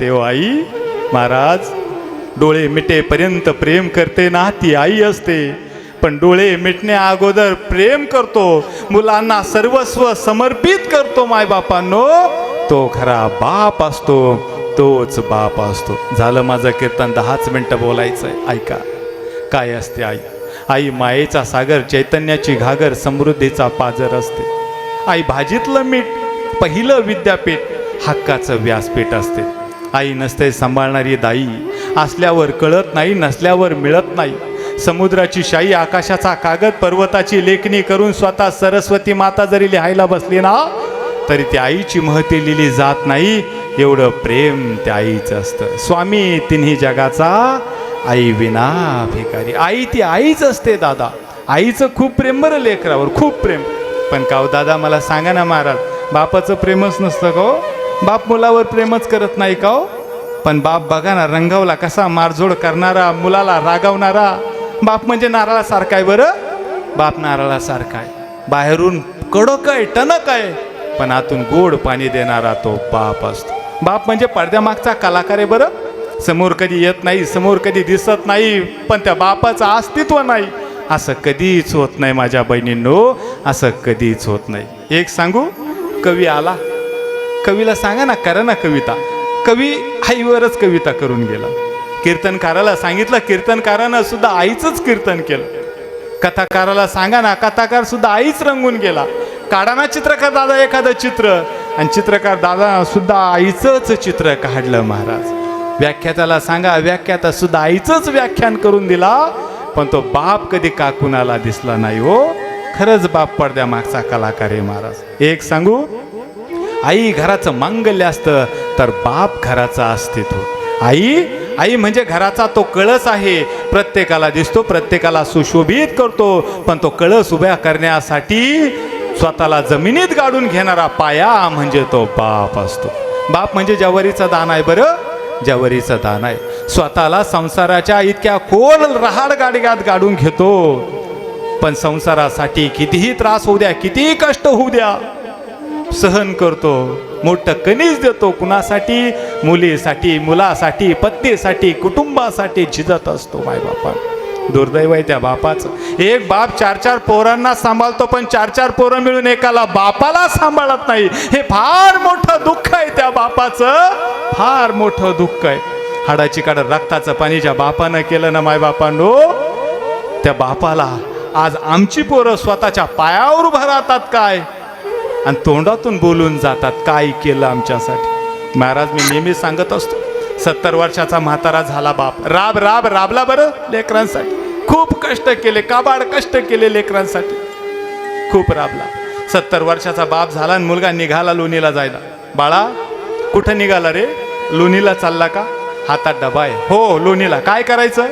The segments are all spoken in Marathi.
असते हो आई महाराज डोळे मिटेपर्यंत प्रेम करते ना ती आई असते. पण डोळे मिटण्या अगोदर प्रेम करतो मुलांना सर्वस्व समर्पित करतो मायबापांनो तो खरा बाप असतो तोच बाप असतो. झालं माझं कीर्तन दहाच मिनटं बोलायचं आहे ऐका. काय असते आई? आई मायेचा सागर चैतन्याची घागर समृद्धीचा पाजर असते. आई भाजीतलं मीठ पहिलं विद्यापीठ हक्काचं व्यासपीठ असते. आई नसते सांभाळणारी दाई असल्यावर कळत नाही नसल्यावर मिळत नाही. समुद्राची शाई आकाशाचा कागद पर्वताची लेखणी करून स्वतः सरस्वती माता जरी लिहायला बसली ना तरी त्या आईची महती लिहिली जात नाही. एवढं प्रेम त्या आईचं असतं. स्वामी तिन्ही जगाचा आई विना भिकारी. आई ती आईच असते दादा. आईचं खूप प्रेम बरं लेकरावर खूप प्रेम. पण काव दादा मला सांगा ना महाराज बापाचं प्रेमच नसतं गो. बाप मुलावर प्रेमच करत नाही का हो? पण बाप बघा ना रंगावला कसा मारझोड करणारा मुलाला रागावणारा. बाप म्हणजे नारळासारखा आहे बरं? बाप नारळासारखा आहे. बाहेरून कडक आहे टणक आहे पण आतून गोड पाणी देणारा तो बाप असतो. बाप म्हणजे पडद्यामागचा कलाकार आहे बरं? समोर कधी येत नाही समोर कधी दिसत नाही पण त्या बापाचं अस्तित्व नाही. असं कधीच होत नाही माझ्या बहिणींनो असं कधीच होत नाही. एक सांगू? कवी आला. कवीला सांगा ना करा ना कविता. कवी आईवरच कविता करून गेला. कीर्तनकाराला सांगितलं कीर्तनकारानं सुद्धा आईचंच कीर्तन केलं. कथाकाराला सांगा ना कथाकार सुद्धा आईच रंगून गेला. काढा ना चित्रकार दादा एखादं चित्र आणि चित्रकार दादा सुद्धा आईचंच चित्र काढलं महाराज. व्याख्याताला सांगा व्याख्याता सुद्धा आईचंच व्याख्यान करून दिला पण तो बाप कधी का कुणाला दिसला नाही हो. खरंच बाप पडद्या मागचा कलाकार आहे महाराज. एक सांगू आई घराचं मांगल्य असतं तर बाप घराचं तो आई आई म्हणजे घराचा तो कळस आहे. प्रत्येकाला दिसतो प्रत्येकाला सुशोभित करतो पण तो कळस उभ्या करण्यासाठी स्वतःला जमिनीत गाडून घेणारा पाया म्हणजे तो बाप असतो. बाप म्हणजे जवारीचा दान आहे बरं? जवारीचं दान आहे. स्वतःला संसाराच्या इतक्या खोल रहाड गाडग्यात गाडून घेतो. पण संसारासाठी कितीही त्रास होऊ द्या कितीही कष्ट होऊ द्या सहन करतो. मोठं कणीस देतो कुणासाठी? मुलीसाठी मुलासाठी पत्नीसाठी कुटुंबासाठी झिजत असतो मायबापा. दुर्दैव आहे त्या बापाचं. एक बाप चार चार पोरांना सांभाळतो पण चार चार पोरं मिळून एकाला बापाला सांभाळत नाही. हे फार मोठं दुःख आहे त्या बापाचं. फार मोठं दुःख आहे. हाडाची काढ रक्ताचं पाणी ज्या बापानं केलं ना मायबापांनो त्या बापाला आज आमची पोरं स्वतःच्या पायावर उभं राहतात काय? आणि तोंडातून बोलून जातात काय केलं आमच्यासाठी? महाराज मी नेहमी सांगत असतो सत्तर वर्षाचा म्हातारा झाला बाप. राब राब राबला बरं लेकरांसाठी. खूप कष्ट केले काबाड कष्ट केले लेकरांसाठी. खूप राबला. सत्तर वर्षाचा बाप झाला आणि मुलगा निघाला लोणीला जायला. बाळा कुठं निघाला रे? लोणीला चालला का? हातात डबा आहे. हो लोणीला. काय करायचं?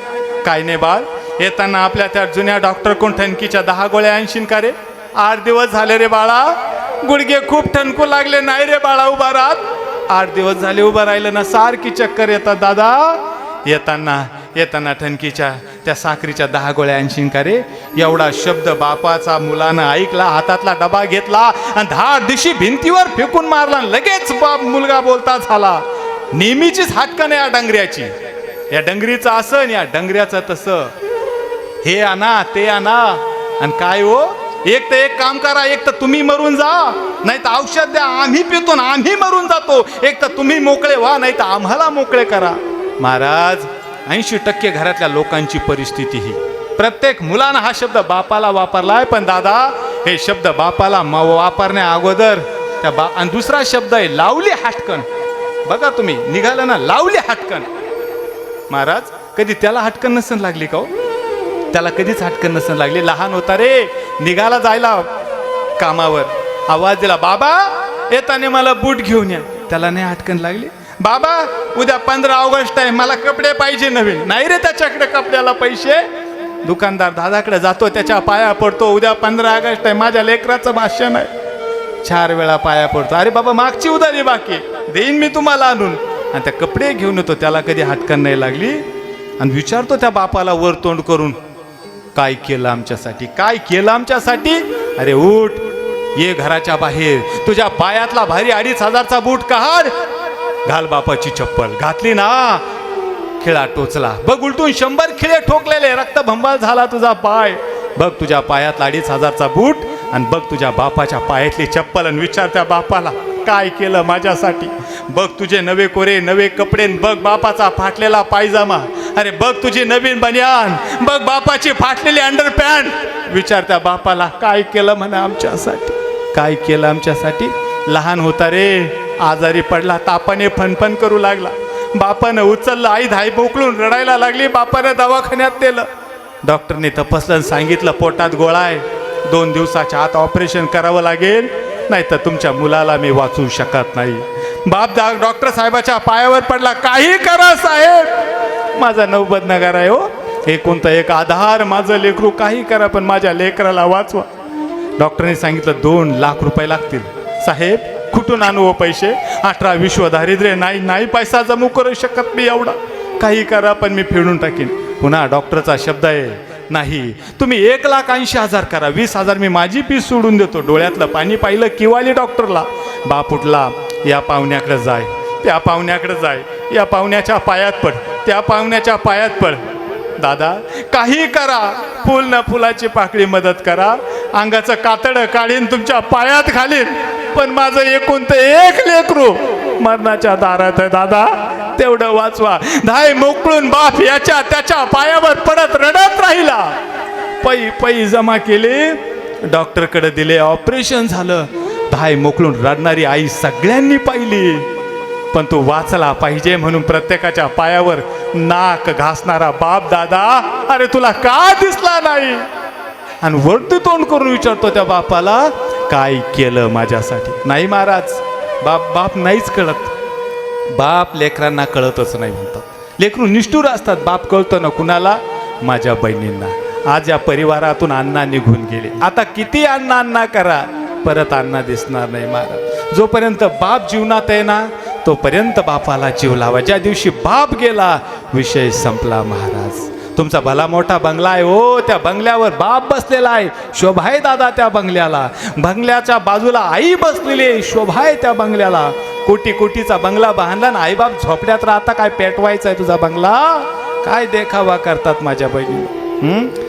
काय नाही बाळ. येताना आपल्या त्या जुन्या डॉक्टर कोण ठणकीच्या दहा गोळ्या आणशीन का रे? आठ दिवस झाले रे बाळा. गुडघे खूप ठणकू लागले. नाही रे बाळा उभा राहत. आठ दिवस झाले उभं राहिलं ना. सारखी चक्कर येतात दादा. येताना येताना ठणकीच्या त्या साखरीच्या दहा गोळ्या आणशीन का रे? एवढा शब्द बापाचा मुलानं ऐकला हातातला डबा घेतला आणि दहा दिवशी भिंतीवर फेकून मारला आणि लगेच बाप मुलगा बोलता झाला. नेहमीचीच हाटकन आहे या डंगऱ्याची. या डंगरीचं असं आणि या डंगऱ्याचं तसं. हे आणा ते आणा. आणि काय हो? एक तर एक काम करा एक तर तुम्ही मरून जा नाही तर औषध द्या आम्ही पितो ना आम्ही मरून जातो. एक तर तुम्ही मोकळे व्हा नाही तर आम्हाला मोकळे करा. महाराज ऐंशी टक्के घरातल्या लोकांची परिस्थिती ही. प्रत्येक मुलानं हा शब्द बापाला वापरलाय पण दादा हे शब्द बापाला म वापरण्या अगोदर त्या बा आणि दुसरा शब्द आहे लावली हाटकन बघा तुम्ही निघालं ना लावली हाटकन महाराज कधी त्याला हटकन नसन लागली का हो? त्याला कधीच हटकन नसन लागली. लहान होता रे. निघाला जायला कामावर. आवाज दिला बाबा येताने मला बूट घेऊन या. त्याला नाही हटकन लागली. बाबा उद्या पंधरा ऑगस्ट आहे. मला कपडे पाहिजे नवीन. नाही रे त्याच्याकडे कपड्याला पैसे. दुकानदार दादाकडे जातो त्याच्या पाया पडतो. उद्या पंधरा ऑगस्ट आहे. माझ्या लेकराचं भाषण आहे चार वेळा पाया पडतो. अरे बाबा मागची उदारी बाकी देईन मी तुम्हाला आणून. आणि त्या कपडे घेऊन येतो. त्याला कधी हटकन नाही लागली. आणि विचारतो त्या बापाला वर तोंड करून. काय केलं आमच्यासाठी? काय केलं आमच्यासाठी? अरे उठ ये घराच्या बाहेर. तुझ्या पायातला भारी अडीच हजारचा बूट काढ. घाल बापाची चप्पल. घातली ना. खिळा टोचला. बघ उलटून शंभर खिळे ठोकलेले. रक्त भंबाल झाला तुझा पाय. बघ तुझ्या पायातला अडीच हजारचा बूट आणि बघ तुझ्या बापाच्या पायातली चप्पल आणि विचार त्या बापाला. काय केलं माझ्यासाठी? बघ तुझे नवे कोरे नवे कपडे बघ बापाचा फाटलेला पायजामा. अरे बघ तुझी नवीन बनियान बघ बापाची फाटलेली अंडर पॅन्ट विचार त्या बापाला काय केलं म्हणा आमच्यासाठी? काय केलं आमच्यासाठी? लहान होता रे आजारी पडला तापाने फनफन करू लागला. बापानं उचललं आई धाई मोकळून रडायला लागली बापानं दवाखान्यात नेलं. डॉक्टरने तपासलं सांगितलं पोटात गोळा आहे. दोन दिवसाच्या आत ऑपरेशन करावं लागेल. नाही तर तुमच्या मुलाला मी वाचवू शकत नाही. बाप डॉक्टर साहेबाच्या पायावर पडला. काही करा साहेब. माझा नवबद नगर आहे हो. हे कोणतं एक आधार माझं लेकरू काही करा पण माझ्या लेकराला वाचवा. डॉक्टरने सांगितलं दोन लाख रुपये लागतील. साहेब कुठून आणू हो पैसे? अठरा विश्व दारिद्र्य नाही नाही पैसा जमू करू शकत मी एवढा. काही करा पण मी फेडून टाकीन. पुन्हा डॉक्टरचा शब्द आहे नाही. तुम्ही एक लाख ऐंशी हजार करा. वीस हजार मी माझी फीस सोडून देतो. डोळ्यातलं पाणी पाहिलं किवाली डॉक्टरला. बाप उठला. या पाहुण्याकडे जाय. त्या पाहुण्याकडे जाय. या पाहुण्याच्या पायात पड. त्या पाहुण्याच्या पायात पड. दादा काही करा. फुल न फुलाची पाकळी मदत करा. अंगाचं कातडं काढीन तुमच्या पायात घालीन. पण माझं एकूण तर एक लेकरू मरणाच्या दारात आहे दादा. तेवढं वाचवा. धाय मोकळून बाप याच्या त्याच्या पायावर पडत रडत राहिला. पै पै जमा केले. डॉक्टरकडे दिले ऑपरेशन झालं. धाय मोकळून रडणारी आई सगळ्यांनी पाहिली. पण तू वाचला पाहिजे म्हणून प्रत्येकाच्या पायावर नाक घासणारा बाप दादा अरे तुला का दिसला नाही? आणि वरती तोंड करून विचारतो त्या बापाला काय केलं माझ्यासाठी? नाही महाराज बाप बाप नाहीच कळत. बाप लेकरांना कळतच नाही म्हणतात. लेकरू निष्ठूर असतात बाप कळतो ना कुणाला? माझ्या बहिणींना. आज या परिवारातून अण्णा निघून गेले. आता किती अण्णा अण्णा करा? परत अण्णा दिसणार नाही महाराज जोपर्यंत बाप जीवनात आहे ना तोपर्यंत बापाला जीव लावा. ज्या दिवशी बाप गेला विषय संपला महाराज. तुमचा भला मोठा बंगला आहे. हो त्या बंगल्यावर बाप बसलेला आहे. शोभा आहे दादा त्या बंगल्याला. बंगल्याच्या बाजूला आई बसलेली आहे. शोभा आहे त्या बंगल्याला. कोटी कोटीचा बंगला बांधला ना आईबाप झोपड्यात राहता काय पेटवायचा आहे तुझा बंगला? काय देखावा करतात माझ्या बहिणी